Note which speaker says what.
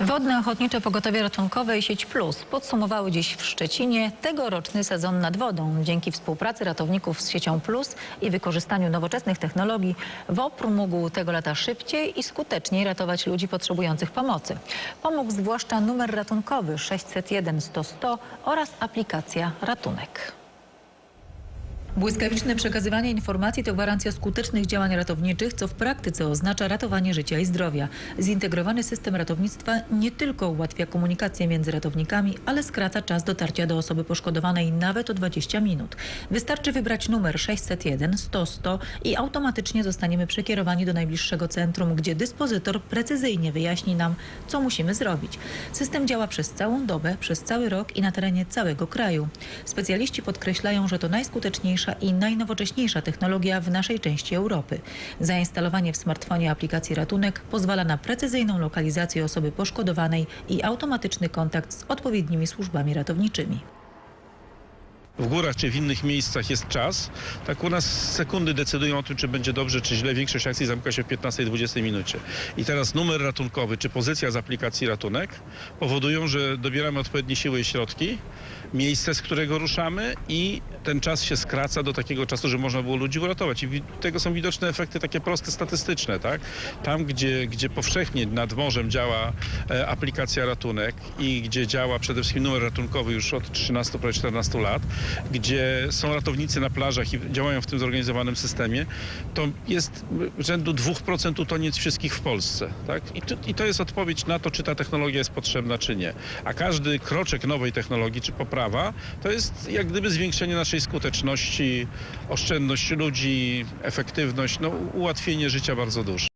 Speaker 1: Wodne Ochotnicze Pogotowie Ratunkowe i Sieć Plus podsumowały dziś w Szczecinie tegoroczny sezon nad wodą. Dzięki współpracy ratowników z Siecią Plus i wykorzystaniu nowoczesnych technologii WOPR mógł tego lata szybciej i skuteczniej ratować ludzi potrzebujących pomocy. Pomógł zwłaszcza numer ratunkowy 601 100 100 oraz aplikacja Ratunek. Błyskawiczne przekazywanie informacji to gwarancja skutecznych działań ratowniczych, co w praktyce oznacza ratowanie życia i zdrowia. Zintegrowany system ratownictwa nie tylko ułatwia komunikację między ratownikami, ale skraca czas dotarcia do osoby poszkodowanej nawet o 20 minut. Wystarczy wybrać numer 601 100 100 i automatycznie zostaniemy przekierowani do najbliższego centrum, gdzie dyspozytor precyzyjnie wyjaśni nam, co musimy zrobić. System działa przez całą dobę, przez cały rok i na terenie całego kraju. Specjaliści podkreślają, że to i najnowocześniejsza technologia w naszej części Europy. Zainstalowanie w smartfonie aplikacji Ratunek pozwala na precyzyjną lokalizację osoby poszkodowanej i automatyczny kontakt z odpowiednimi służbami ratowniczymi.
Speaker 2: w górach czy w innych miejscach jest czas, tak u nas sekundy decydują o tym, czy będzie dobrze, czy źle. Większość akcji zamyka się w 15-20 minucie. I teraz numer ratunkowy, czy pozycja z aplikacji ratunek powodują, że dobieramy odpowiednie siły i środki, miejsce, z którego ruszamy i ten czas się skraca do takiego czasu, że można było ludzi uratować. I tego są widoczne efekty takie proste, statystyczne, tak? Tam, gdzie, gdzie powszechnie nad morzem działa e, aplikacja ratunek i gdzie działa przede wszystkim numer ratunkowy już od 13, prawie 14 lat, gdzie są ratownicy na plażach i działają w tym zorganizowanym systemie, to jest rzędu 2% utoniec wszystkich w Polsce. Tak? I, to, I to jest odpowiedź na to, czy ta technologia jest potrzebna, czy nie. A każdy kroczek nowej technologii, czy to jest jak gdyby zwiększenie naszej skuteczności, oszczędność ludzi, efektywność, no, ułatwienie życia bardzo duże.